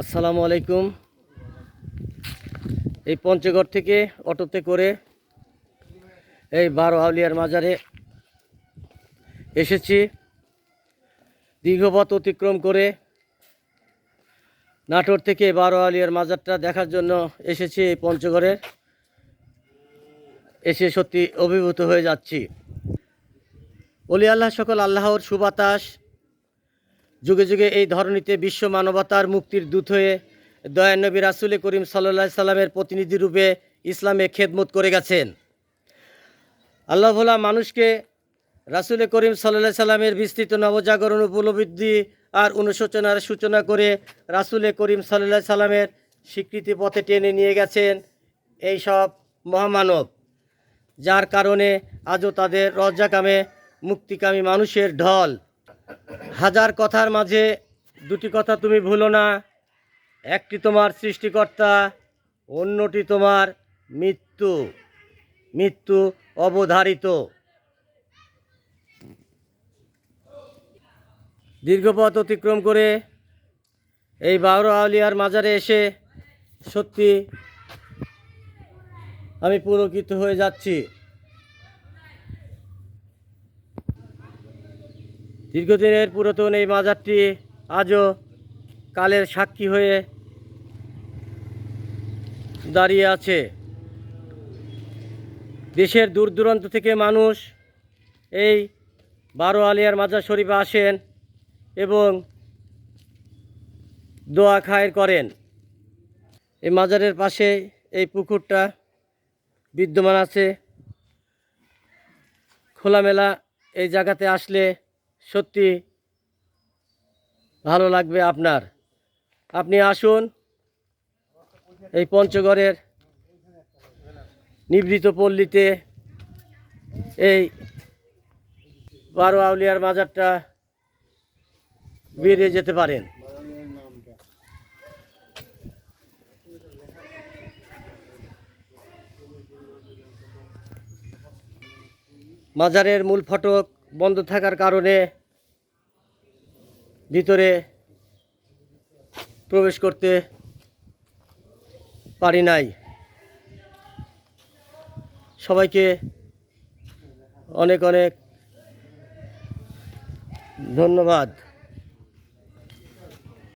আসসালামু আলাইকুম। এই পঞ্চগড় থেকে অটোতে করে এই বারো আউলিয়ার মাজারে এসেছি। দীর্ঘপথ অতিক্রম করে নাটোর থেকে বারো আউলিয়ার মাজারটা দেখার জন্য এসেছি এই পঞ্চগড়ের এসে সত্যি অভিভূত হয়ে যাচ্ছি। অলি আল্লাহ সকল আল্লাহর সুবাতাস যুগে যুগে এই ধরনীতে বিশ্ব মানবতার মুক্তির দূত হয়ে দয়ানবী রাসুল করিম সাল্লা সাল্লামের প্রতিনিধি রূপে ইসলামে খেদমত করে গেছেন। আল্লাহ ভোলা মানুষকে রাসুল করিম সাল্লা সাল্লামের বিস্তৃত নবজাগরণ উপলব্ধি আর অনুশোচনার সূচনা করে রাসুল করিম সাল্লা সাল্লামের স্বীকৃতি পথে টেনে নিয়ে গেছেন এই সব মহামানব, যার কারণে আজও তাদের রজ্জাকামে মুক্তিকামী মানুষের ঢল হাজার কথার মাঝে দুটি কথা তুমি ভুলো না। একটি তোমার সৃষ্টিকর্তা, অন্যটি তোমার মৃত্যু। মৃত্যু অবধারিত। দীর্ঘপথ অতিক্রম করে এই বাউর আউলিয়ার মাজারে এসে সত্যি আমি পুরকিত হয়ে যাচ্ছি। দীর্ঘদিনের পুরাতন এই মাজারটি আজও কালের সাক্ষী হয়ে দাঁড়িয়ে আছে। দেশের দূর দূরান্ত থেকে মানুষ এই বারো আলিয়ার মাজার শরীফে আসেন এবং দোয়া খায়ের করেন। এই মাজারের পাশে এই পুকুরটা বিদ্যমান আছে। খোলামেলা এই জায়গাতে আসলে সত্যি ভালো লাগবে আপনার। আপনি আসুন, এই পঞ্চগড়ের নিভৃত পল্লীতে এই বারো আউলিয়ার মাজারটা বেরিয়ে যেতে পারেন। মাজারের মূল ফটক বন্ধ থাকার কারণে ভিতরে প্রবেশ করতে পারি নাই। সবাইকে অনেক অনেক ধন্যবাদ।